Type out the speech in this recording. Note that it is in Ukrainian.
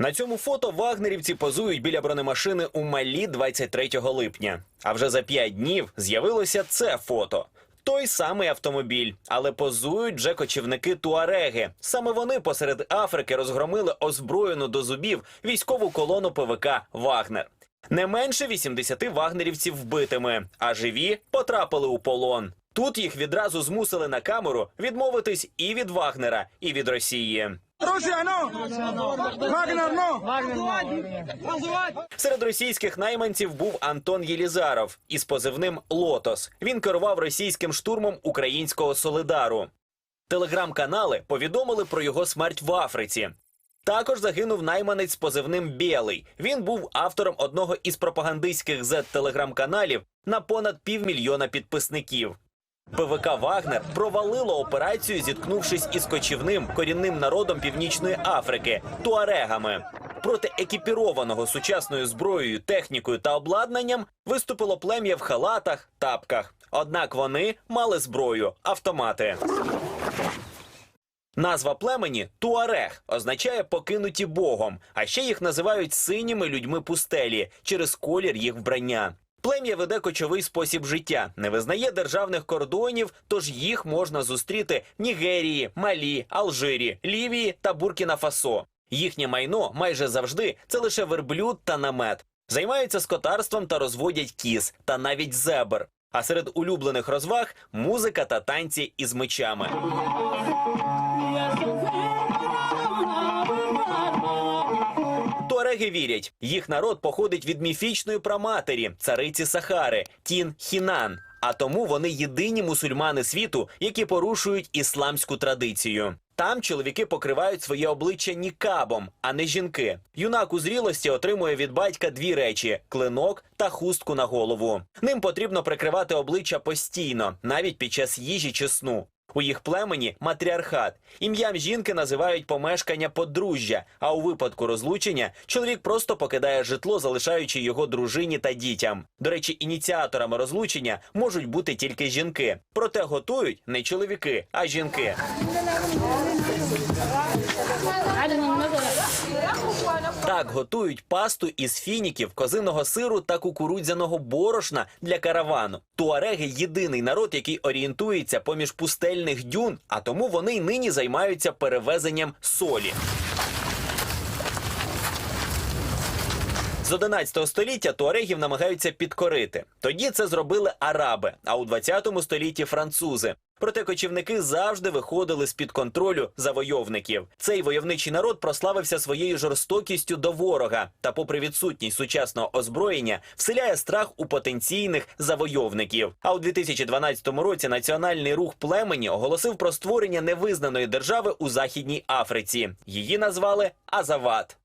На цьому фото вагнерівці позують біля бронемашини у Малі 23 липня. А вже за п'ять днів з'явилося це фото. Той самий автомобіль, але позують вже кочівники Туареги. Саме вони посеред Африки розгромили озброєну до зубів військову колону ПВК Вагнер. Не менше 80 вагнерівців вбитими, а живі потрапили у полон. Тут їх відразу змусили на камеру відмовитись і від Вагнера, і від Росії. Русія, ну! Вагнер! Серед російських найманців був Антон Єлізаров із позивним Лотос. Він керував російським штурмом українського Солидару. Телеграм-канали повідомили про його смерть в Африці. Також загинув найманець з позивним Білий. Він був автором одного із пропагандистських Z-телеграм-каналів на понад півмільйона підписників. ПВК Вагнер провалило операцію, зіткнувшись із кочівним корінним народом Північної Африки туарегами. Проти екіпірованого сучасною зброєю, технікою та обладнанням виступило плем'я в халатах, тапках. Однак вони мали зброю, автомати. Назва племені Туарег означає покинуті Богом, а ще їх називають синіми людьми пустелі через колір їх вбрання. Плем'я веде кочовий спосіб життя, не визнає державних кордонів, тож їх можна зустріти в Нігерії, Малі, Алжирі, Лівії та Буркіна-Фасо. Їхнє майно майже завжди це лише верблюд та намет. Займаються скотарством та розводять кіз, та навіть зебр. А серед улюблених розваг музика та танці із мечами. Туареги вірять, їх народ походить від міфічної праматері, цариці Сахари, Тін Хінан. А тому вони єдині мусульмани світу, які порушують ісламську традицію. Там чоловіки покривають своє обличчя нікабом, а не жінки. Юнак у зрілості отримує від батька дві речі: клинок та хустку на голову. Ним потрібно прикривати обличчя постійно, навіть під час їжі чи сну. У їх племені матріархат. Ім'ям жінки називають помешкання подружжя, а у випадку розлучення чоловік просто покидає житло, залишаючи його дружині та дітям. До речі, ініціаторами розлучення можуть бути тільки жінки. Проте готують не чоловіки, а жінки. Так готують пасту із фініків, козиного сиру та кукурудзяного борошна для каравану. Туареги єдиний народ, який орієнтується поміж пустельних дюн, а тому вони й нині займаються перевезенням солі. З 11 століття туарегів намагаються підкорити. Тоді це зробили араби, а у 20 столітті французи. Проте кочівники завжди виходили з під контролю завойовників. Цей войовничий народ прославився своєю жорстокістю до ворога та, попри відсутність сучасного озброєння, вселяє страх у потенційних завойовників. А у 2012 році національний рух племені оголосив про створення невизнаної держави у Західній Африці. Її назвали Азават.